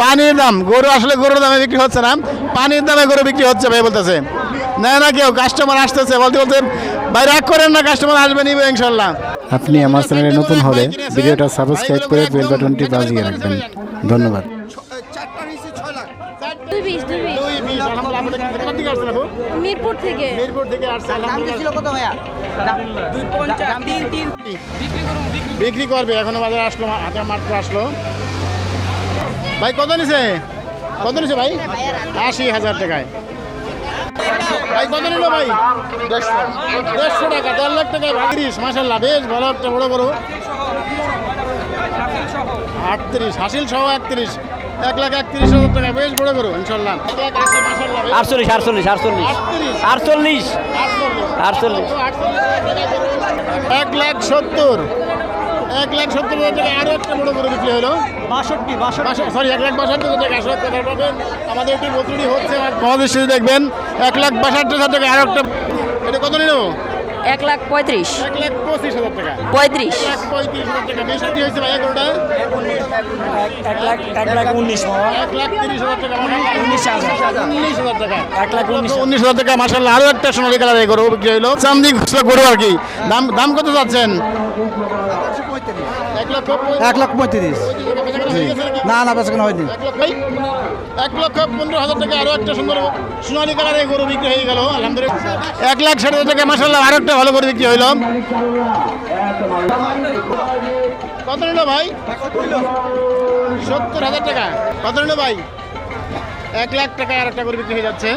পানির দাম গরু আসলে গরুর দামে বিক্রি হচ্ছে না। পানির দামে গরু বিক্রি হচ্ছে ভাই বলতেছে। না না কেউ কাস্টমার আসতেছে বলতে বলতে ভাই রাগ করেন না কাস্টমার আসবে নিবে ইনশাল্লাহ আপনি আমার চ্যানেলে নতুন হলে ভিডিওটা সাবস্ক্রাইব করে বেল বাটনটি বাজিয়ে রাখবেন। ধন্যবাদ? মিরপুর থেকে। মিরপুর থেকে। বিক্রি করবে এখনও বাজারে আসলো হাতে মাত্র আসলো। ভাই কত নিছে? কত নিছে ভাই? আশি হাজার টাকায়। ভাই কত নিল ভাই? দেড়শো। টাকা দেড় লাখ টাকায় ভাগিরিস মাসাল্লাহ বেশ ভালো একটা বড় বড়। আটত্রিশ হাসিল সহ একত্রিশ এক লাখ একত্রিশ হাজার টাকা বেশ বড় বড় ইনশাল্লাহ বেশ। আটচল্লিশ আটচল্লিশ আটচল্লিশ। আটচল্লিশ। আটচল্লিশ। এক লাখ সত্তর। এক লাখ সত্তর হাজার টাকা আরও একটা বড় করে বিক্রি হলো। বাষট্টি সরি এক লাখ বাষট্টি হাজার টাকা আসলে টাকা পাবেন। আমাদের একটি বছরই হচ্ছে আর আমাদের দেখবেন এক লাখ বাষট্টি হাজার টাকা আরও একটা এটা কত নিল? এক লাখ পঁয়ত্রিশ। পঁয়ত্রিশ। এক লাখ এক লাখ উনিশ এক লাখ উনিশ হাজার টাকা। মাসাল্লাহ আরও একটা সোনালী কালার গরু হলো চান্দি গরু আর কি। দাম দাম কত যাচ্ছেন? এক লাখ পঁয়ত্রিশ। না না বেশি হয়নি। এক লক্ষ পনেরো হাজার টাকা আরও একটা সুন্দর সোনালী কালারের গরু বিক্রি হয়ে গেল আলহামদুলিল্লাহ। এক লাখ ষাট হাজার টাকা মাসাল্লাহ আরও একটা ভালো করে বিক্রি হইল। কত নিল ভাই? সত্তর হাজার টাকা। কত নিল ভাই? এক লাখ টাকা আর একটা করে বিক্রি হয়ে যাচ্ছে।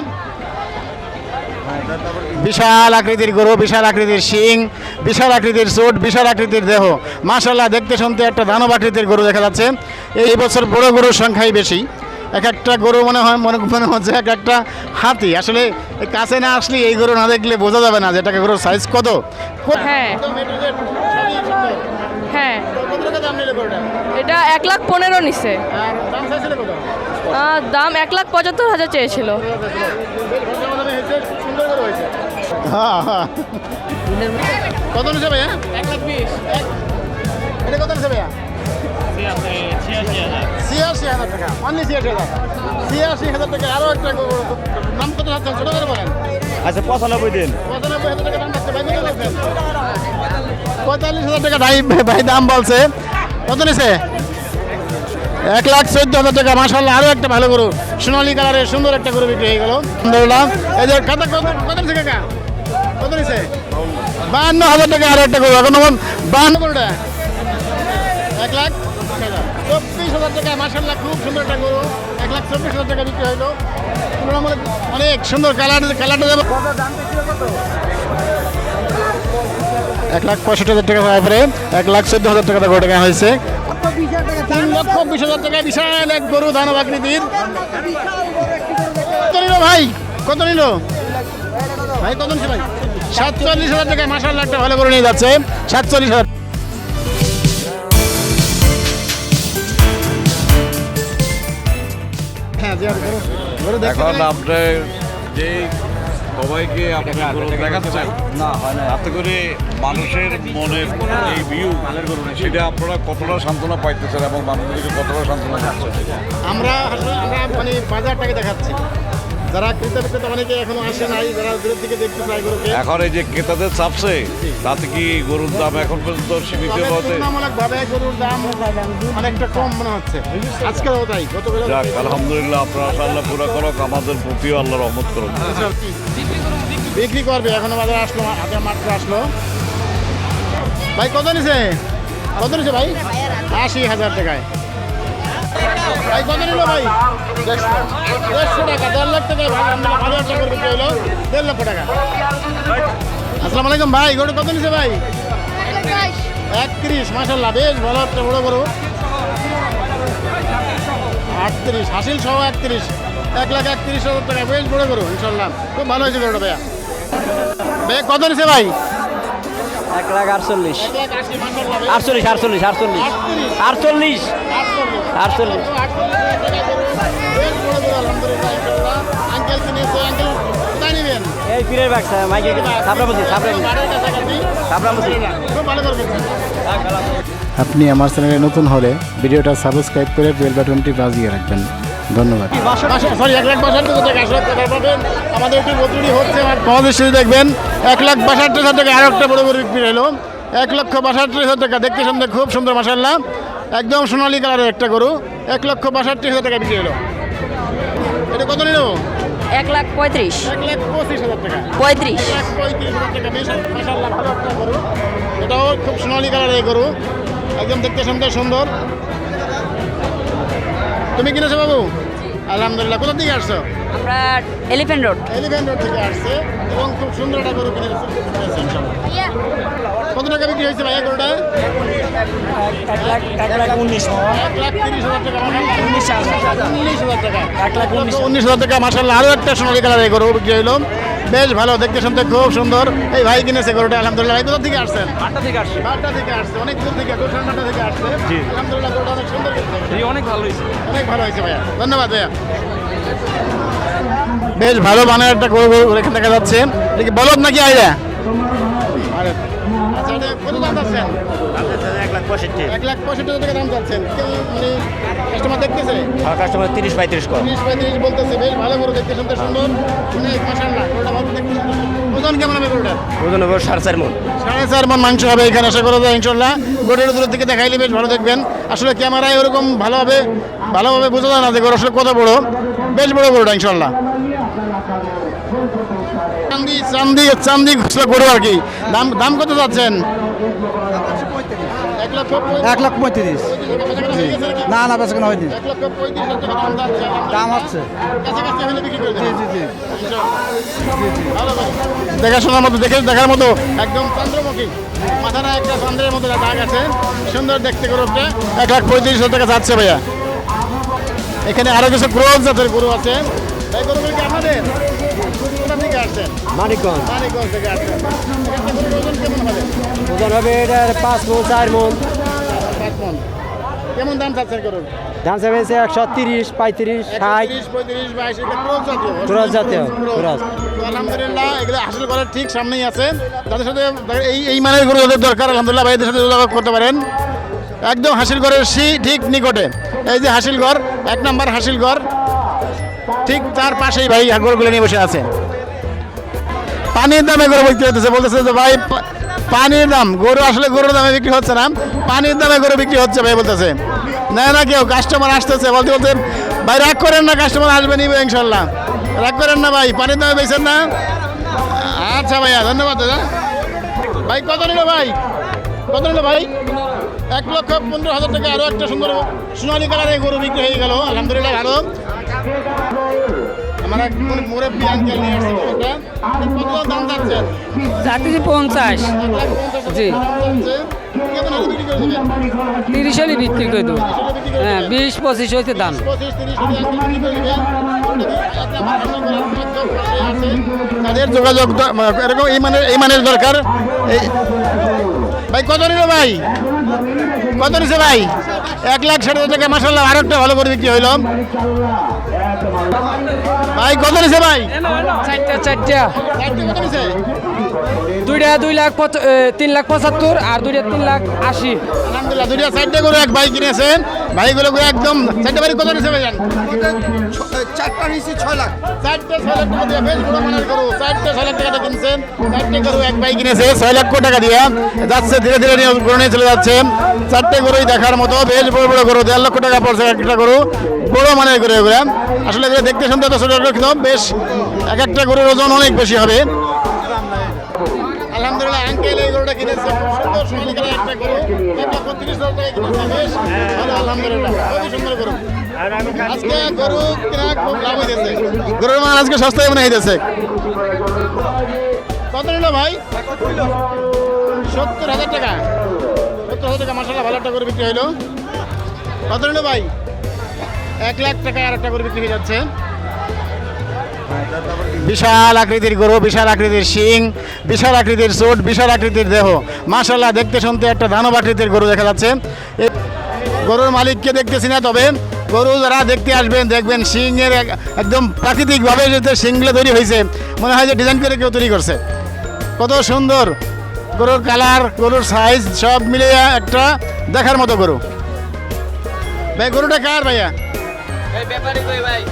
বিশাল আকৃতির গরু বিশাল আকৃতির শিং বিশাল আকৃতির চোট বিশাল আকৃতির দেহ। মাশাল্লাহ দেখতে শুনতে একটা দানব আকৃতির গরু দেখা যাচ্ছে। এই বছর বড় গরুর সংখ্যাই বেশি। এক একটা গরু মনে হয় মনে মনে হচ্ছে এক একটা হাতি। আসলে কাছে না আসলে এই গরু না দেখলে বোঝা যাবে না যে এটা গরুর সাইজ কত। হ্যাঁ। হ্যাঁ? এটা এক লাখ পনেরো নিছে। দাম এক লাখ পঁচাত্তর হাজার চেয়েছিল। হ্যাঁ, হ্যাঁ। কত নিছে ভাইয়া? এক লাখ বিশ এটা কত নিছে ভাইয়া? ছিয়াশি হাজার টাকা। অনলি ছিয়াশি হাজার। ছিয়াশি হাজার টাকা। আরও একটা। দাম কত যাচ্ছেন ছোট করে বলেন। আচ্ছা পঁচানব্বই দিন। পঁচানব্বই হাজার টাকা দাম ভাই পঁয়তাল্লিশ হাজার টাকা ভাই ভাই দাম বলছে। কত নিছে? এক লাখ চোদ্দ হাজার টাকা মাসাল্লাহ আরও একটা ভালো গরু। সোনালী কালারের সুন্দর একটা গরু বিক্রি হয়ে গেল। আলহামদুলিল্লাহ। এই যে কত কত কত কাকা? কত নিছে? বাহান্ন হাজার টাকা আরও একটা গরু। এখন আমার বাহান্ন গরুটা। এক লাখ চব্বিশ হাজার টাকা মাসাল্লাহ খুব সুন্দর একটা গরু। এক লাখ চব্বিশ হাজার টাকা বিক্রি হইল। অনেক সুন্দর কালার, কালারটা যাবে এক লাখ পঁয়ষট্টি হাজার টাকা হওয়ার এক লাখ চোদ্দ হাজার টাকা টাকা হয়েছে। তিন লক্ষ বিশ হাজার টাকা বিশাল এক গরু দানব আকৃতির কত নিল ভাই? কত নিল? ভাই কত নিচ্ছে ভাই? সাতচল্লিশ হাজার টাকা মাসাল্লাহ একটা ভালো করে নিয়ে যাচ্ছে। সাতচল্লিশ হাজার। হ্যাঁ এখন পেলেন? আপনি যে সবাইকে আপনি গরু দেখাচ্ছেন তাতে করে মানুষের মনের এই ভিউ সেটা আপনারা কতটা সান্ত্বনা পাইতেছেন এবং মানুষদেরকে কতটা সান্ত্বনা দিচ্ছেন? আমরা আসলে আমরা মানে বাজারটাকে দেখাচ্ছি। যারা ক্রেতা বিক্রেতা অনেকে এখনও আসে নাই যারা দূরের দিকে দেখতে চায় গরুকে। এখন এই যে ক্রেতাদের চাপছে তাতে কি গরুর দাম এখন পর্যন্ত সীমিত হতে তুলনামূলক ভাবে গরুর দাম অনেকটা কম মনে হচ্ছে। আজকেও তাই গতকাল যাক আলহামদুলিল্লাহ আপনারা আল্লাহ পুরা করক আমাদের প্রতিও আল্লাহ রহমত করুন বিক্রি করবে এখনও বাজারে আসলো হাতে মাত্র আসলো। ভাই কত নিছে? কত নিছে ভাই? আশি হাজার টাকায়। ভাই কত নিল ভাই? দেড়শো। টাকা দেড় লাখ টাকায় ভাই আমরা ভালো একটা দেড় লক্ষ টাকা। আসসালামু আলাইকুম ভাই গরু কত নিছে ভাই? একত্রিশ মাসাল্লাহ বেশ ভালো একটা বড় গরু। আটত্রিশ হাসিল সহ একত্রিশ। এক লাখ একত্রিশ হাজার টাকা বেশ বড় গরু ইনশাল্লাহ খুব ভালো হয়েছে গরুটা ভাইয়া। ভাইয়া কত নিছে ভাই? এক লাখ আটচল্লিশ। আটচল্লিশ আটচল্লিশ আটচল্লিশ। আটচল্লিশ। আটচল্লিশ। এই পীরের মাইকে আপনি আমার চ্যানেলে নতুন হলে ভিডিওটা সাবস্ক্রাইব করে বেল বাটনটি বাজিয়ে রাখবেন। ধন্যবাদ। সরি এক লাখ বাষট্টি টাকা আসলে কথা পাবেন আমাদের একটু বদলি হচ্ছে আমার আমাদের সিঁড়ি দেখবেন। এক লাখ বাষট্টি হাজার টাকা আরও একটা বড় বড় বিক্রি হলো। এক লক্ষ বাষট্টি হাজার টাকা দেখতে শুনতে খুব সুন্দর মাসাল্লাহ একদম সোনালি কালারের একটা গরু। এক লক্ষ বাষট্টি হাজার টাকা বিক্রি হলো। এটা কত নিল? এক লাখ পঁয়ত্রিশ। এক লাখ পঁচিশ হাজার টাকা। পঁয়ত্রিশ। পঁয়ত্রিশ হাজার টাকা বেশ মাসাল্লাহ ভালো একটা গরু। এটাও খুব সোনালী কালারের গরু। একদম দেখতে শুনতে সুন্দর। তুমি কিনেছো বাবু? আলহামদুলিল্লাহ কোথা থেকে আসছো? আমরা এলিফেন্ট রোড এলিফ্যান্ট রোড থেকে আসছে এবং খুব সুন্দর একটা গরু কিনে কত টাকা বিক্রি হয়েছে ভাইয়া গরুটা? এক লাখ এক লাখ উনিশ এক লাখ তিরিশ হাজার টাকা উনিশ হাজার। উনিশ হাজার টাকা। এক লাখ উনিশ। হাজার টাকা মাসাল্লাহ আরও একটা সোনালী কালারের গরু বিক্রি হইল বেশ ভালো দেখতে শুনতে খুব সুন্দর। এই ভাই কিনেছে গরুটা আলহামদুলিল্লাহ। ভাই কোথা থেকে আসছেন? আটটা থেকে আসছে। বারটা থেকে আসছে অনেক দূর থেকে গোসানবাটা থেকে আসছে। আলহামদুলিল্লাহ গরুটা অনেক সুন্দর অনেক ভালো হয়েছে। অনেক ভালো হয়েছে ভাইয়া। ধন্যবাদ ভাইয়া। বেশ ভালো মানের একটা গরু এখানে দেখা যাচ্ছে। বলদ নাকি আইরা? আরে, আচ্ছা কত দাম লাখ পঁয়ষট্টি। এক লাখ পঁয়ষট্টি হাজার টাকা দাম চাচ্ছেন। মানে কাস্টমার দেখতেছে? কাস্টমার তিরিশ পঁয়ত্রিশ কর। তিরিশ পঁয়ত্রিশ বলতেছে বেশ ভালো গরু দেখতে শুনতে সুন্দর। অনেক মাসাল্লাহ গরুটা ভালো দেখতে ওজন কেমন হবে গরুটা ওজন হবে সাড়ে চার মন। সাড়ে চার মন মাংস হবে এখানে আশা করা যায় ইনশাল্লাহ গোটের দূরের দিকে দেখাইলে বেশ ভালো দেখবেন। আসলে ক্যামেরায় ওরকম ভালোভাবে ভালোভাবে বোঝা যায় না যে গরু আসলে কত বড়। বেশ বড় গরুটা ইনশাল্লাহ চান্দি চান্দি চান্দি গরু আর কি। দাম দাম কত যাচ্ছেন? এক লাখ পঁয়ত্রিশ। না না হয়নি। দাম হচ্ছে। দেখাশোনার মতো, দেখে, দেখার মতো। একদম চন্দ্রমুখী। মাথাটা একটা চন্দ্রের মতো দাগ আছে। সুন্দর দেখতে গরুটা। এক লাখ পঁয়ত্রিশ হাজার টাকা যাচ্ছে ভাইয়া। এখানে আরও কিছু ক্রোজ জাতের গরু আছে। আসছেন? মানিকগঞ্জ। মানিকগঞ্জ থেকে আসছেন। ওজন কেমন হবে ওজন হবে এটার পাঁচ মন চার মন। পাঁচ মন। কেমন দাম চাচ্ছেন গরুর? ধান চাইছে একশো তিরিশ পঁয়ত্রিশ ষাট। পঁয়ত্রিশ বাইশ এটা ক্রোজ জাতীয়। ক্রস জাতীয়, ক্রস। আলহামদুলিল্লাহ এগুলো হাসিল করার ঠিক সামনেই আছে। তাদের সাথে এই এই মানের গরু যাদের দরকার আলহামদুলিল্লাহ ভাইদের সাথে যোগাযোগ করতে পারেন। একদম হাসিল ঘরের সি ঠিক নিকটে। এই যে হাসিল ঘর এক নম্বর হাসিল ঘর। ঠিক তার পাশেই ভাই গরুগুলো নিয়ে বসে আছে। পানির দামে গরু বিক্রি হতেছে বলতেছে যে, ভাই পানির দাম, গরু আসলে গরুর দামে বিক্রি হচ্ছে না। পানির দামে গরু বিক্রি হচ্ছে ভাই, বলতেছে। না না, কেউ কাস্টমার আসতেছে। বলতে বলতে, ভাই, রাগ করেন না কাস্টমার আসবে নিবে ইনশাল্লাহ। রাগ করেন না ভাই, পানির দামে বেচেন না। আচ্ছা ভাইয়া, ধন্যবাদ দাদা। ভাই, কত নিল ভাই? কত নিল ভাই? এক লক্ষ পনেরো হাজার টাকা। আরও একটা সুন্দর সোনালি কালারের গরু বিক্রি হয়ে গেল। আলহামদুলিল্লাহ ভালো। আমার নিয়ে আসছে। কত দাম পঞ্চাশ। জি। তিরিশ হলে বিক্রি করে দেবো। হ্যাঁ বিশ পঁচিশ হইতে দাম। তাদের যোগাযোগ এরকম এই মানের এই মানের দরকার। এই ভাই কত নিল ভাই? কত নিছে ভাই? এক লাখ ষাট হাজার টাকা মাসাল্লাহ আর একটা ভালো করে বিক্রি হইল। ভাই কত নিছে ভাই? চারটা চারটা। চারটে কত নিছে? দুইটা দুই লাখ তিন লাখ পঁচাত্তর আর দুইটা তিন লাখ আশি। আলহামদুলিল্লাহ দুইটা চারটে করে এক ভাই কিনেছেন। ভাইগুলো করে একদম চারটে বাড়ি কত নিছে ভাইজান? চারটা নিচে ছয় লাখ। চারটে ছয় লাখ টাকা দিয়ে বেশ বড় মানের গরু চারটে ছয় লাখ টাকা কিনছেন। চারটে গরু এক ভাই কিনেছে ছয় লক্ষ টাকা দিয়ে। যাচ্ছে ধীরে ধীরে নিয়ে গরু নিয়ে চলে যাচ্ছে। চারটে গরুই দেখার মতো বেশ বড় বড় গরু দেড় লক্ষ টাকা পড়ছে একটা গরু। বড় মানের গরু এগুলো। আসলে এগুলো দেখতে শুনতে তো বেশ এক একটা গরুর ওজন অনেক বেশি হবে। আলহামদুলিল্লাহ আঙ্কেল এই গরুটা কিনেছে। সুন্দর সোনালী কালার একটা গরু। লক্ষ তিরিশ হাজার বেশ ভালো, আলহামদুলিল্লাহ। খুবই সুন্দর গরু। আজকে গরু খুব গরুর আজকে সস্তায় মনে ভাই? সত্তর হাজার টাকা। সত্তর হাজার টাকা ভালো একটা করে বিক্রি হইল। ভাই? এক লাখ টাকা আর একটা করে বিক্রি হয়ে যাচ্ছে। বিশাল আকৃতির গরু বিশাল আকৃতির শিং বিশাল আকৃতির চোট বিশাল আকৃতির দেহ। মাশাল্লাহ দেখতে শুনতে একটা দানব আকৃতির গরু দেখা যাচ্ছে। গরুর মালিককে দেখতেছি না তবে গরু যারা দেখতে আসবেন দেখবেন শিংয়ের এক- একদম প্রাকৃতিকভাবে যে শিংগুলো তৈরি হয়েছে মনে হয় যে ডিজাইন করে কেউ তৈরি করছে। কত সুন্দর গরুর কালার গরুর সাইজ সব মিলিয়ে একটা দেখার মতো গরু। ভাই গরুটা কার ভাইয়া? ভাই?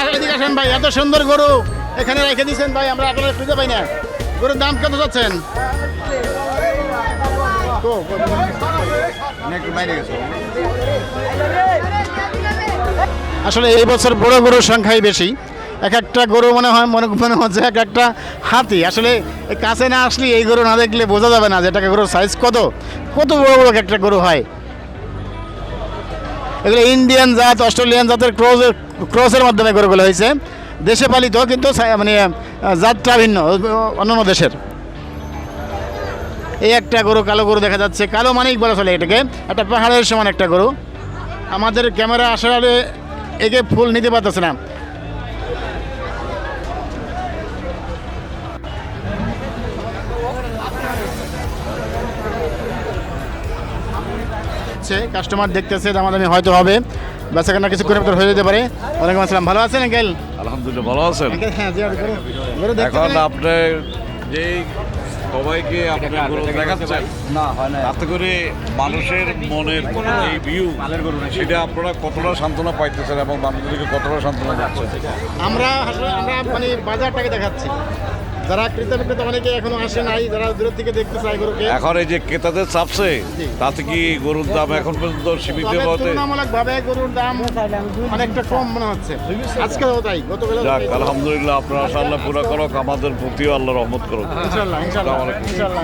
আর এদিকে আসেন ভাই, এত সুন্দর গরু এখানে রেখে দিয়েছেন ভাই, আমরা এখন খুঁজে পাই না। গরুর দাম কত যাচ্ছেন আসলে এই বছর বড় গরুর সংখ্যাই বেশি। এক একটা গরু মনে হয়, মনে মনে হচ্ছে এক একটা হাতি। আসলে কাছে না আসলে এই গরু না দেখলে বোঝা যাবে না যে এটা গরুর সাইজ কত। কত বড় বড় একটা গরু হয়। এগুলো ইন্ডিয়ান জাত অস্ট্রেলিয়ান জাতের ক্রোজ ক্রসের মাধ্যমে গড়ে গরুগুলো হয়েছে। দেশে পালিত, কিন্তু মানে জাতটা ভিন্ন, অন্যান্য দেশের। এই একটা গরু, কালো গরু দেখা যাচ্ছে। কালো মানিক বলা চলে এটাকে। একটা পাহাড়ের সমান একটা গরু। আমাদের ক্যামেরা আসলে একে ফুল নিতে পারতেছে না। কাস্টমার দেখতেছে দামাদামি হয়তো হবে। বেচাকেনা কিছু করে হয়ে যেতে পারে। ওয়ালাইকুম আসসালাম ভালো আছেন আঙ্কেল? আলহামদুলিল্লাহ ভালো আছেন। হ্যাঁ জি, এখন আপনি যে সবাইকে আপনি গরু দেখাচ্ছেন না হয় না। তাতে করে মানুষের মনের এই ভিউ সেটা আপনারা কতটা সান্ত্বনা পাইতেছেন এবং মানুষদেরকে কতটা সান্ত্বনা দিচ্ছেন? আমরা আমরা মানে বাজারটাকে দেখাচ্ছি। যারা ক্রেতা বিক্রেতা অনেকে এখনও আসে নাই যারা দূরের থেকে দেখতে চায় গরুকে। এখন এই যে ক্রেতাদের চাপছে তাতে কি গরুর দাম এখন পর্যন্ত সীমিত হতে ভাবে গরুর দাম অনেকটা কম মনে হচ্ছে। আজকেও তাই গতকাল যাক আলহামদুলিল্লাহ আপনারা আল্লাহ পুরা করক আমাদের প্রতিও আল্লাহ রহমত করুক। আসসালামু আলাইকুম। ইনশাল্লাহ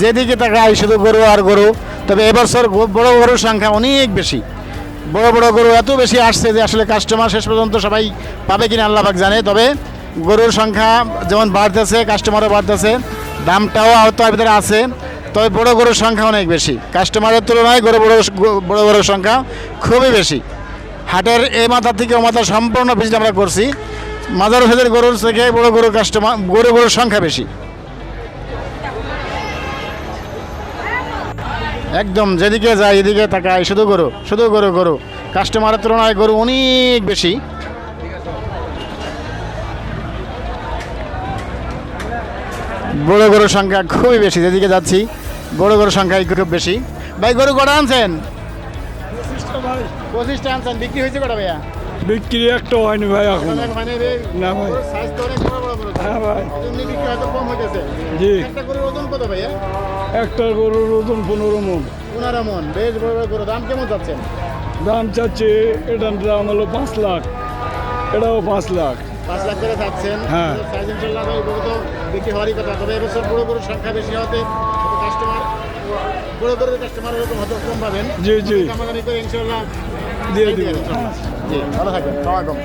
যেদিকে তাকাই শুধু গরু আর গরু তবে এবছর বড় গরুর সংখ্যা অনেক বেশি। বড় বড় গরু এত বেশি আসছে যে আসলে কাস্টমার শেষ পর্যন্ত সবাই পাবে কিনা আল্লাপাক জানে। তবে গরুর সংখ্যা যেমন বাড়তেছে কাস্টমারও বাড়তেছে, দামটাও আওতার ভিতরে আছে। তবে বড় গরুর সংখ্যা অনেক বেশি। কাস্টমারের তুলনায় গরু বড় বড় গরুর সংখ্যা খুবই বেশি। হাটের এ মাথা থেকে ও মাথা সম্পূর্ণ ভিজিট আমরা করছি। মাজার ভেদের গরুর থেকে বড় গরু কাস্টমার গরু গরুর সংখ্যা বেশি। একদম যেদিকে যায় এদিকে তাকায় শুধু গরু শুধু গরু গরু। কাস্টমারের তুলনায় গরু অনেক বেশি। বড় গরুর সংখ্যা খুবই বেশি যেদিকে যাচ্ছি বড় গরুর সংখ্যা খুব বেশি। ভাই গরু কটা আনছেন? পঁচিশটা আনছেন। বিক্রি হয়েছে কটা ভাইয়া? বিক্রি একটা হয়নি ভাই এখন। না ভাই। তো অনেক বড় বড়। হ্যাঁ ভাই। বিক্রি হয়তো কম হইতেছে। জি। একটা গরুর ওজন কত ভাইয়া? একটা গরুর ওজন পনেরো মন পনেরো মণ। বেশ বড় বড় গরু। দাম কেমন যাচ্ছেন? দাম চাচ্ছে এটার দাম হলো পাঁচ লাখ এটাও পাঁচ লাখ পাঁচ লাখ করে যাচ্ছেন। হ্যাঁ। তো size ইনশাল্লাহ ভাই তো বিক্রি হওয়ারই কথা। তবে এবছর বড় গরুর সংখ্যা বেশি হয়তো customer বড় গরুর কাস্টমার এরকম হয়তো কম পাবেন জি জি দামাদামি করে ইনশাল্লাহ দিয়ে দিয়ে জি ভালো থাকবেন সালামালাইকুম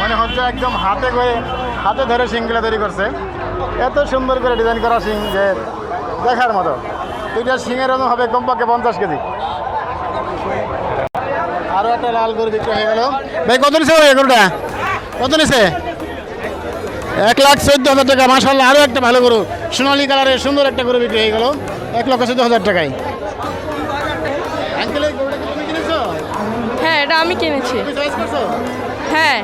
মানে হচ্ছে একদম হাতে করে হাতে ধরে শিংগুলো তৈরি করছে। এত সুন্দর করে ডিজাইন করা শিং যে দেখার মতো। দুইটা শিঙের ওজন হবে কমপক্ষে পঞ্চাশ কেজি। আরও একটা লাল গরু বিক্রি হয়ে গেল। ভাই কত নিছে ভাই গরুটা? কত নিছে? এক লাখ চোদ্দ হাজার টাকা মাসাল্লাহ আরও একটা ভালো গরু। সোনালি কালারের সুন্দর একটা গরু বিক্রি হয়ে গেল। এক লক্ষ চোদ্দ হাজার টাকায়। হ্যাঁ এটা আমি কিনেছি। হ্যাঁ?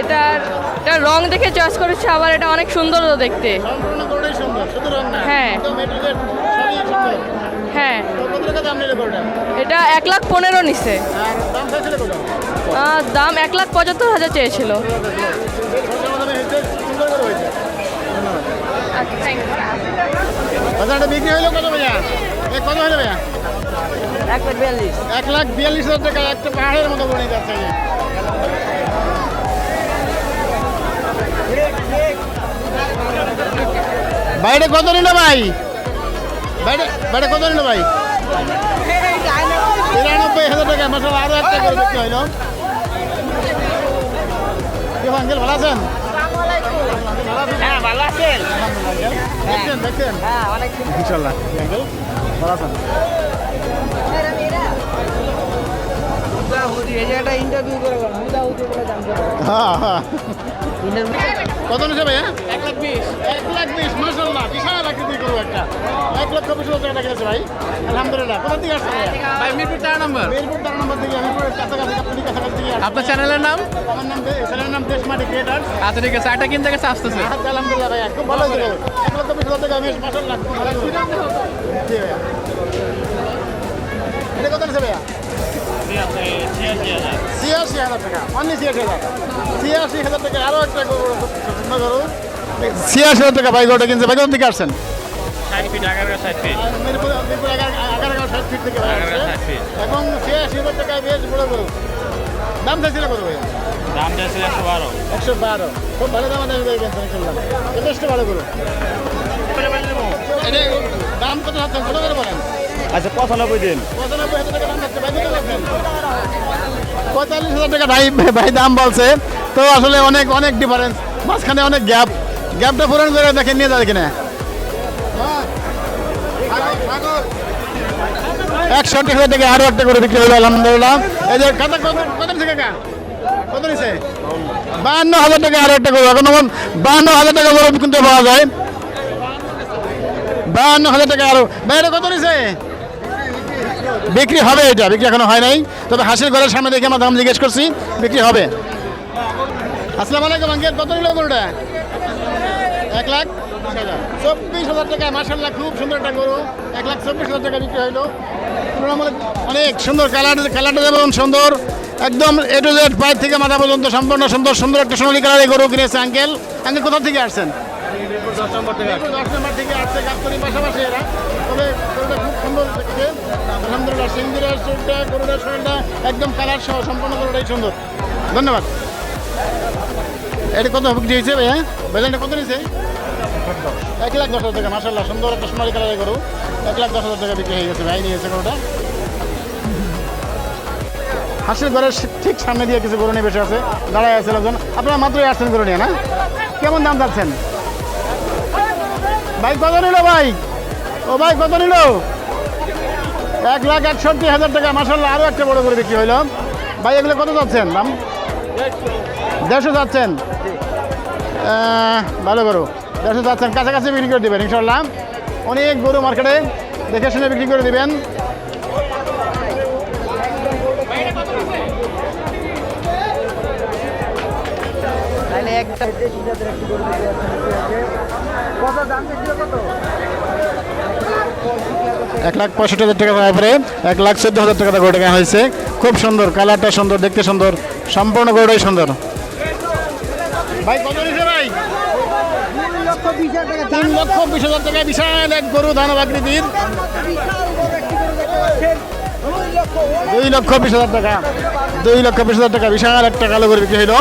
এটার এটা রং দেখে চয়েস করেছে আবার এটা অনেক সুন্দর দেখতে। হ্যাঁ। হ্যাঁ। এটা এক লাখ পনেরো নিছে। দাম এক লাখ পঁচাত্তর হাজার চেয়েছিল। বিক্রি হইল কত ভাইয়া? কত হইল ভাইয়া? এক লাখ বিয়াল্লিশ। এক লাখ বিয়াল্লিশ হাজার টাকা একটা পাহাড়ের মতো নিয়ে যাচ্ছে। বাইরে কত নিল ভাই? ব্যাটে ব্যাটে কত নিল ভাই? তিরানব্বই হাজার টাকা মাসাল আরও একটা করে বিক্রি হইল। কি আঙ্কেল ভালো আছেন? হ্যাঁ হ্যাঁ ইনশাল্লাহ। আঙ্কেল ভালো আছেন? হ্যাঁ হ্যাঁ। কত নিচ্ছে ভাইয়া? এক লাখ বিশ। এক লাখ বিশ মাসাল্লাহ বিশাল আকৃতি করব একটা। এক লক্ষ বিশ হাজার টাকা গেছে ভাই। আলহামদুলিল্লাহ। কোথা থেকে আসছে ভাই মিরপুর চার নম্বর। মিরপুর তার নম্বর থেকে মিরপুরের কাছাকাছি আপনি কাছাকাছি থেকে আপনার চ্যানেলের নাম? আমার নাম ছেলের নাম দেশমাটি ক্রিয়েটার্স আচ্ছা ঠিক আছে। এটা কিনতে গেছে আসতেছে। আলহামদুলিল্লাহ ভাইয়া। খুব ভালো ছিল এক লক্ষ বিশ হাজার টাকা বেশ মাসাল্লাহ ভালো এটা কত নিচ্ছে ভাইয়া? ছিয়াশি হাজার টাকা অনলি ছিয়াশি হাজার। ছিয়াশি হাজার টাকা আরও একটা গরু ছিয়াশি হাজার টাকা বাইক ওটা কিনছে বাইক কোথা থেকে আসছেন এবং ছিয়াশি হাজার টাকা বেশ বড় গরু। দাম চাইছিল কত ভাইয়া? দাম একশো বারো। একশো বারো। খুব ভালো দাম যথেষ্ট ভালো গরু। দাম কত কত করে বলেন? আচ্ছা পঁচানব্বই দিন। পঁয়তাল্লিশ হাজার টাকা ভাই ভাই দাম বলছে। তো আসলে অনেক অনেক ডিফারেন্স মাঝখানে অনেক গ্যাপ গ্যাপটা পূরণ করে দেখে নিয়ে যাবে কিনা। একষট্টি হাজার টাকা আরও একটা করে বিক্রি হলো আলহামদুলিল্লাহ। এই যে কত কত কত নিচ্ছে বাহান্ন হাজার টাকা আরও একটা করব এখন বাহান্ন হাজার টাকা করে কিন্তু পাওয়া যায়। বাহান্ন হাজার টাকা আরও। বাইরে কত নিচ্ছে বিক্রি হবে এটা বিক্রি এখনও হয় নাই। তবে হাসির ঘরের সামনে দেখে আমার দাম জিজ্ঞেস করছি বিক্রি হবে। আসসালামু আলাইকুম আঙ্কেল কত নিল গরুটা? এক লাখ চব্বিশ হাজার টাকা মার্শাল্লাহ খুব সুন্দর একটা গরু। এক লাখ চব্বিশ হাজার টাকা বিক্রি হইল। অনেক সুন্দর কালার কালারটা যেমন সুন্দর একদম এ টু জেড পায়ের থেকে মাথা পর্যন্ত সম্পূর্ণ সুন্দর সুন্দর একটা সোনালি কালারের গরু কিনেছে আঙ্কেল। আঙ্কেল কোথা থেকে আসছেন? দশ নম্বর থেকে আসছে। গাছতলির পাশাপাশি এরা। তবে খুব সুন্দর আলহামদুলিল্লাহ সিংদিরার চোখটা গরুটার শরীরটা একদম কালার সহ সম্পূর্ণ গরুটাই সুন্দর। ধন্যবাদ। এটা কত বিক্রি হয়েছে ভাইয়া? বেলেনটা কত নিয়েছে? এক লাখ দশ হাজার টাকা মাসাল্লাহ সুন্দর একটা সোনালি কালারের গরু। এক লাখ দশ হাজার টাকা বিক্রি হয়ে গেছে ভাই নিয়েছে গরুটা। হাসির ঘরের ঠিক সামনে দিয়ে কিছু গরু নিয়ে আছে, দাঁড়ায় আছে লোকজন। আপনারা মাত্রই আসছেন গরু নিয়ে, না? কেমন দাম যাচ্ছেন ভাই, কত নিল ভাই? ও ভাই, কত নিল? এক লাখ একষট্টি হাজার টাকা মাসাল্লাহ আরও একটা বড় করে বিক্রি হইল। ভাই, এগুলো কত যাচ্ছেন? দাম? দেড়শো যাচ্ছেন। ভালো গরু। দেড়শো যাচ্ছেন। কাছাকাছি বিক্রি করে দেবেন ইনশাল্লাহ অনেক গরু মার্কেটে দেখে শুনে বিক্রি করে দেবেন। একটা কত দাম কত এক লাখ পঁয়ষট্টি হাজার টাকা তারপরে এক লাখ চোদ্দ হাজার টাকা গরু টাকা হয়েছে। খুব সুন্দর, কালারটা সুন্দর, দেখতে সুন্দর, সম্পূর্ণ গরুটাই সুন্দর। ভাই, কত ভাই? তিন লক্ষ বিশ হাজার টাকা, বিশাল এক গরু দানব আকৃতির দুই লক্ষ বিশ হাজার টাকা, দুই লক্ষ বিশ হাজার টাকা, বিশাল একটা কালো করে বিক্রি হইল।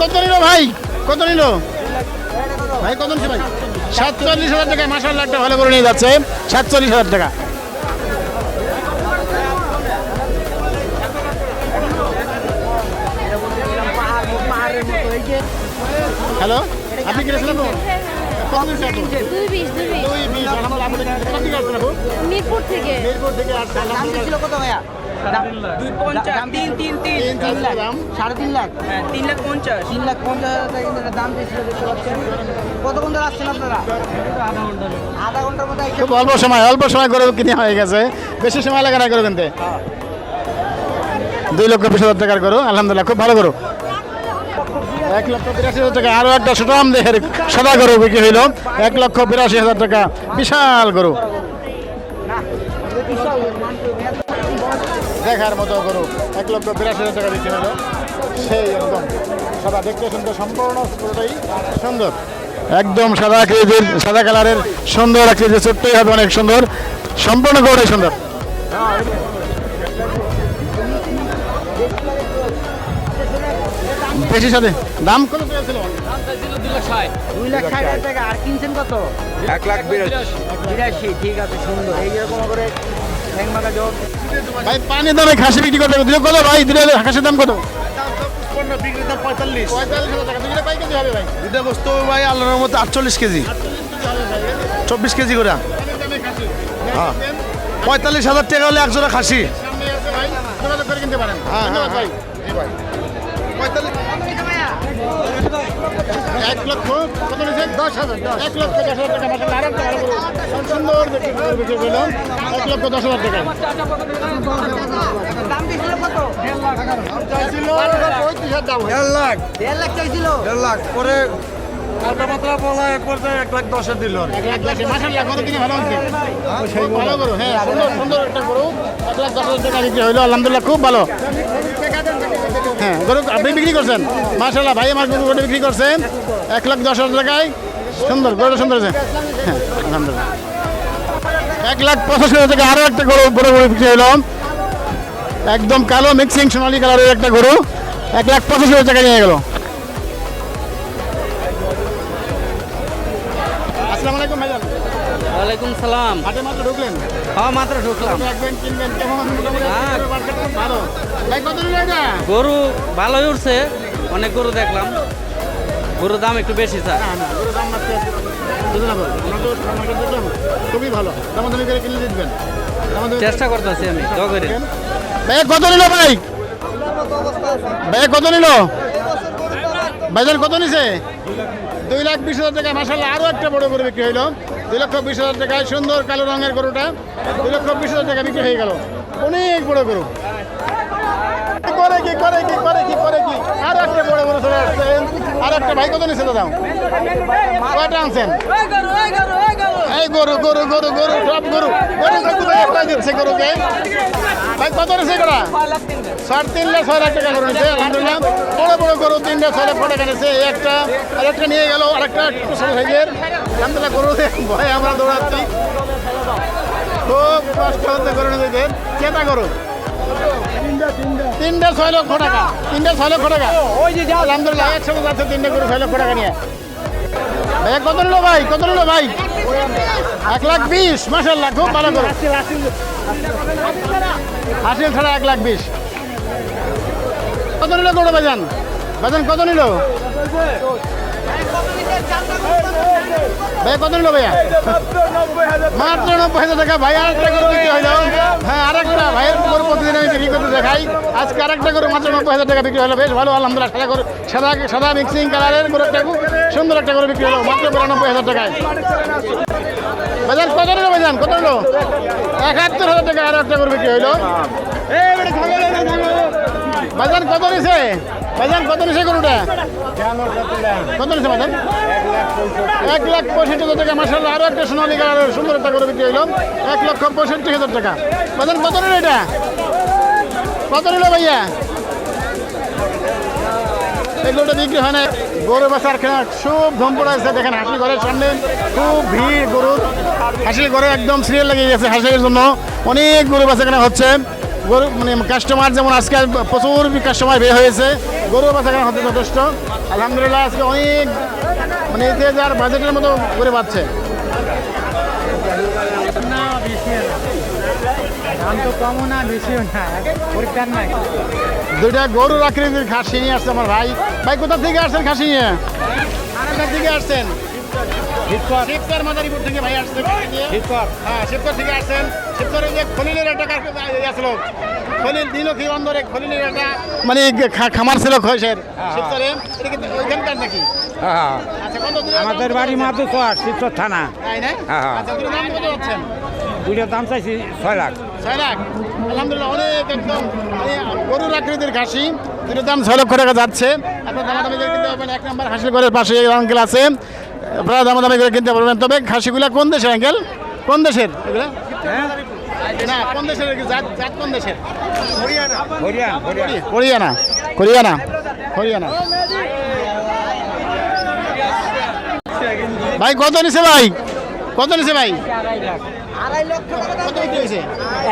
কত নিল ভাই? কত নিল? ভাই, কত নিচ্ছে ভাই? সাতচল্লিশ হাজার টাকা মাসাল্লাহ একটা ভালো করে নিয়ে যাচ্ছে। সাতচল্লিশ হাজার টাকা। হ্যালো আপনি কিনেছিলেন আপু? মিরপুর থেকে। থেকে কত ভাইয়া? সাড়ে তিন লাখ। তিন লাখ। পঞ্চাশ। তিন লাখ পঞ্চাশ হাজার টাকা দাম দিয়েছিল দেখতে পাচ্ছেন। খুব অল্প সময় অল্প সময় করে কিনে হয়ে গেছে। বেশি সময় লাগে না করে কিনতে। দুই লক্ষ বিশ হাজার টাকার করো আলহামদুলিল্লাহ, খুব ভালো করো এক লক্ষ বিরাশি হাজার টাকা আরও একটা সুটাম দেহের সাদা গরু বিক্রি হইল। এক লক্ষ বিরাশি হাজার টাকা, বিশাল গরু। দেখার মতো গরু, এক লক্ষ বিরাশি হাজার টাকা বিক্রি হলো। সেই একদম সাদা দেখতে সুন্দর সম্পূর্ণ গরুটাই সুন্দর। একদম সাদা আকৃতির সাদা কালারের সুন্দর আকৃতির ছোট্টই হবে অনেক সুন্দর। সম্পূর্ণ গরুটাই সুন্দর। বেশি সাথে দাম কত দুই লাখ ষাট হাজার টাকা। আর কিনছেন কত? এক লাখ বিরাশি। ঠিক আছে সুন্দর। এই যেরকম করে ভাই পানি দামে খাসি বিক্রি করতে কত ভাই? দিলে খাসির দাম কত? পঁয়তাল্লিশ। পঁয়তাল্লিশ হাজার টাকা। দুইটা পাই কেজি হবে ভাই? দুইটা বস্তু ভাই আল্লাহর মতো আটচল্লিশ কেজি। চব্বিশ কেজি করে। হ্যাঁ। পঁয়তাল্লিশ হাজার টাকা হলে এক জোড়া খাসি। সামনে এক লক্ষ কত দশ হাজার এক লক্ষ দশ হাজার টাকা মাসে আর একটা সুন্দর বিক্রি করলাম এক লক্ষ দশ হাজার টাকা। চাইছিল পঁয়ত্রিশ হাজার দাম। দেড় লাখ। দেড় লাখ চাইছিল? দেড় লাখ। পরে কথাবার্তা বলা এক পর্যায়ে এক লাখ দশে দিল। এক লাখ দশে। মাসাল্লাহ কত ভালো হচ্ছে খুব ভালো করো। হ্যাঁ সুন্দর সুন্দর একটা গরু। এক লাখ দশ হাজার টাকা বিক্রি হইল। আলহামদুলিল্লাহ খুব ভালো। হ্যাঁ গরু আপনি বিক্রি করছেন? মাসাল্লাহ ভাই আমার গরু গরু বিক্রি করছেন? এক লাখ দশ হাজার টাকায়। সুন্দর গরুটা সুন্দর আছে? হ্যাঁ আলহামদুলিল্লাহ। এক লাখ পঁচাশি হাজার টাকা আরও একটা গরু বড় গরু বিক্রি হইল একদম কালো মিক্সিং সোনালি কালারের একটা গরু। এক লাখ পঁচাশি হাজার টাকা নিয়ে গেল। আসসালামু আলাইকুম ভাইজান। ওয়ালাইকুম সালাম। হাটে মাত্র ঢুকলেন? হ্যাঁ মাত্র ঢুকলাম। কিনবেন কেমন? হ্যাঁ। ভালো। গরু ভালোই উঠছে অনেক গরু দেখলাম। গরুর দাম একটু বেশি স্যার। খুবই ভালো। দামাদামি করে কিনে দিবেন চেষ্টা করতেছি আমি করে। ভাই কত নিল ভাই? ভাই কত নিল? ভাইজান কত নিছে? দুই লাখ বিশ হাজার টাকা মাসাল্লাহ আরও একটা বড় গরু বিক্রি হইল। দুই লক্ষ বিশ হাজার টাকায় সুন্দর কালো রঙের গরুটা। দুই লক্ষ বিশ হাজার টাকা বিক্রি হয়ে গেল। অনেক বড় গরু। করে, কি করে কি করে কি করে, কি? আর একটা বড় গরু চলে আসছে আর একটা ভাই কত নিছে দাদা কয়টা আনছেন? এই গরু গরু গরু গরু, সব গরু। গরু কত টাকা দিচ্ছে গরুকে। ভাই, কত নিছে করা সাড়ে তিন লাখ, ছয় লাখ টাকা গরু নিছে, আলহামদুলিল্লাহ। বড় বড় গরু তিনটা ছয় লাখ টাকা এই একটা, আর একটা নিয়ে গেল, আর একটা একটু ছোট সাইজের। আলহামদুলিল্লাহ, গরু ভয় আমরা দৌড়াচ্ছি। খুব কষ্ট হচ্ছে গরু নিতে কেটা গরু? তিনটা ছয় লক্ষ টাকা। তিনটা ছয় লক্ষ টাকা। ওই যে আলহামদুলিল্লাহ একসাথে যাচ্ছে তিনটা গরু ছয় লক্ষ টাকা নিয়ে। ভাই, কত নিল ভাই? কত নিল ভাই? এক লাখ বিশ মাসাল্লাহ খুব ভালো করে। হাসিল ছাড়া এক লাখ বিশ। কত নিল গরু বাজান বাজান কত নিল? ভাই, কত নিল ভাইয়া? মাত্র নব্বই হাজার টাকা। ভাই, আরেকটা গরু বিক্রি হইল। হ্যাঁ আরেকটা। ভাইয়ের গরু প্রতিদিন আমি বিক্রি করতে দেখাই। আজকে আরেকটা গরু মাত্র নব্বই হাজার টাকা বিক্রি হলো বেশ ভালো, আলহামদুলিল্লাহ। সাদা গরু, সাদা সাদা মিক্সিং কালারের গরু একটা সুন্দর একটা গরু বিক্রি হলো। মাত্র বিরানব্বই হাজার টাকায়। বাজার কত নিল বাজান কত নিল? একাত্তর হাজার টাকা আরও একটা গরু বিক্রি হইল। বাজান কত নিছে? বাজান কত নিছে গরুটা? কত নিছে বাজান এক লাখ পঁয়ষট্টি হাজার টাকা মাসাল্লাহ আরও একটা সোনালী কালারের সুন্দর একটা গরু বিক্রি হইল। এক লক্ষ পঁয়ষট্টি হাজার টাকা। বাজান কত নিল এটা? কত নিল ভাইয়া? এগুলোটা বিক্রি হয় না গরু বাসার কেনা খুব ধম পড়াচ্ছে দেখেন হাসি ঘরের সামনে খুব ভিড় গরু। হাসির ঘরে একদম সিরিয়াল লেগে গেছে হাসির জন্য। অনেক গরু বাসা কেনা হচ্ছে। গরু মানে কাস্টমার যেমন আজকে প্রচুর কাস্টমার বের হয়েছে গরু কেনা হচ্ছে যথেষ্ট? আলহামদুলিল্লাহ আজকে অনেক মানে এতে যার বাজেটের মতো করে পাচ্ছে। দুইটা গরুর আকৃতির খাসি নিয়ে আসছে আমার ভাই। ভাই কোথা থেকে আসছেন খাসি নিয়ে? থেকে আসছেন। শিবকর। মাদারীপুর থেকে ভাই আসছে। নিয়ে হ্যাঁ শিবকর থেকে আসছেন। শিবকরের যে খলিলের একটা কার- আসলো। খলিল দিল কি বন্দরে খলিলের একটা মানে খামার ছিল খয়েসের শিবকরে এটা কিন্তু ওইখানকার নাকি? আচ্ছা কত দূরে আমাদের বাড়ি শিবচর থানা। হ্যাঁ। আচ্ছা দুইটার দাম চাইছি ছয় লাখ। ছয় লাখ? আলহামদুলিল্লাহ অনেক একদম মানে গরুর আকৃতির খাসি। দুটোর দাম ছয় লক্ষ টাকা যাচ্ছে। আপনার দামাদামি করে এক নম্বর হাসিল ঘরের পাশে আঙ্কেল আছে। আপনারা দামাদামি করে কিনতে পারবেন। তবে খাসিগুলা কোন দেশের আঙ্কেল? কোন দেশের? এগুলা? না কোন দেশের এগুলো? জাত জাত কোন দেশের? হরিয়ানা হরিয়ানা। হরিয়ানা। হরিয়ানা। হরিয়ানা। ভাই কত নিছে ভাই? কত নিছে ভাই? আড়াই লক্ষ টাকা দাম কত হয়েছে?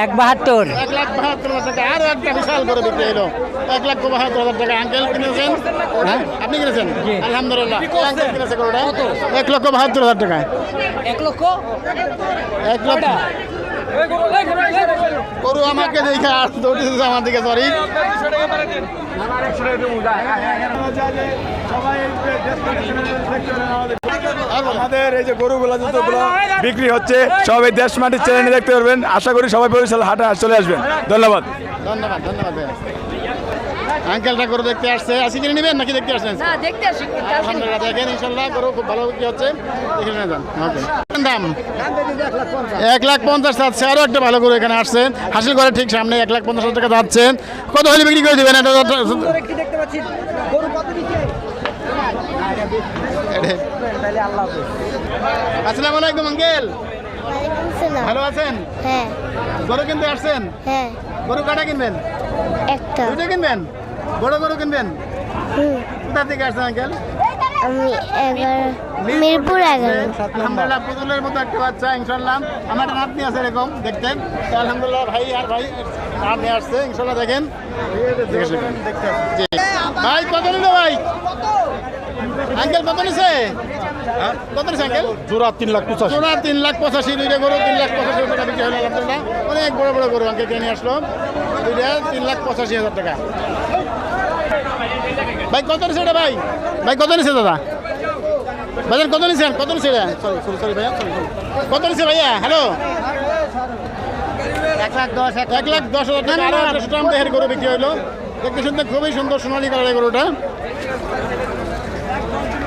এক বাহাত্তর। এক লাখ বাহাত্তর হাজার টাকা। আরও একটা বিশাল করে বিক্রি হলো। এক লাখ বাহাত্তর হাজার টাকা। আঙ্কেল কিনেছেন? হ্যাঁ? আপনি কিনেছেন? আলহামদুলিল্লাহ। আঙ্কেল কিনেছে গরুটা? এক লক্ষ বাহাত্তর হাজার টাকা। এক লক্ষ? এক লক্ষ। গরু আমাকে দেখে আর আমার দিকে সরি আমাদের এই যে গরুগুলো যতগুলো বিক্রি হচ্ছে সব এই দেশ মাটির চ্যানেলে দেখতে পারবেন। আশা করি সবাই বরিশাল হাটে চলে আসবেন। ধন্যবাদ। ধন্যবাদ ধন্যবাদ। আঙ্কেলটা গরু দেখতে আসছে। আসি কিনে নেবেন নাকি দেখতে আসছেন? না দেখতে আসি আলহামদুলিল্লাহ দেখেন ইনশাল্লাহ গরু খুব ভালো বিক্রি হচ্ছে। দেখে নিয়ে যান ওকে দাম? এক লাখ পঞ্চাশ যাচ্ছে। আরও একটা ভালো গরু এখানে আসছে। হাসিল করে ঠিক সামনে এক লাখ পঞ্চাশ হাজার টাকা যাচ্ছে। কত হলে বিক্রি করে দেবেন? এটা দেখতে পাচ্ছি। আল্লাহ আসসালামু আলাইকুম আঙ্কেল। ভালো আছেন? হ্যাঁ। গরু কিনতে আসছেন? হ্যাঁ। গরু কাটা কিনবেন? একটা। দুটো কিনবেন? বড় গরু কিনবেন? হুম। কোথা থেকে আসছেন আঙ্কেল? আমি মিরপুর এগারো। আলহামদুলিল্লাহ পুতুলের মতো একটা বাচ্চা ইনশাল্লাহ। আমার একটা নাতনি আছে এরকম দেখতেন আলহামদুলিল্লাহ ভাই আর ভাই নাত নিয়ে আসছে ইনশাল্লাহ দেখেন। জি। ভাই কত নিল ভাই? আঙ্কেল কত নিছে? কত নিছে আঙ্কেল? জোড়া তিন লাখ পঁচাশি। জোড়া তিন লাখ পঁচাশি দুইটা গরু তিন লাখ পঁচাশি হাজার টাকা বিক্রি হলো আলহামদুলিল্লাহ। অনেক বড় বড় গরু আঙ্কেল কিনে নিয়ে আসলো। দুইটা তিন লাখ পঁচাশি হাজার টাকা। ভাই কত নিছে এটা ভাই? ভাই কত নিছে দাদা? ভাইজান কত নিছেন কত নিছে সরি সরি সরি ভাইয়া। কত নিছে ভাইয়া? হ্যালো এক লাখ দশ এক লাখ দশ হাজার টাকা আরও একটা স্টাম্প দেহের গরু বিক্রি হলো। দেখতে শুনতে খুবই সুন্দর সোনালী কালারের গরুটা।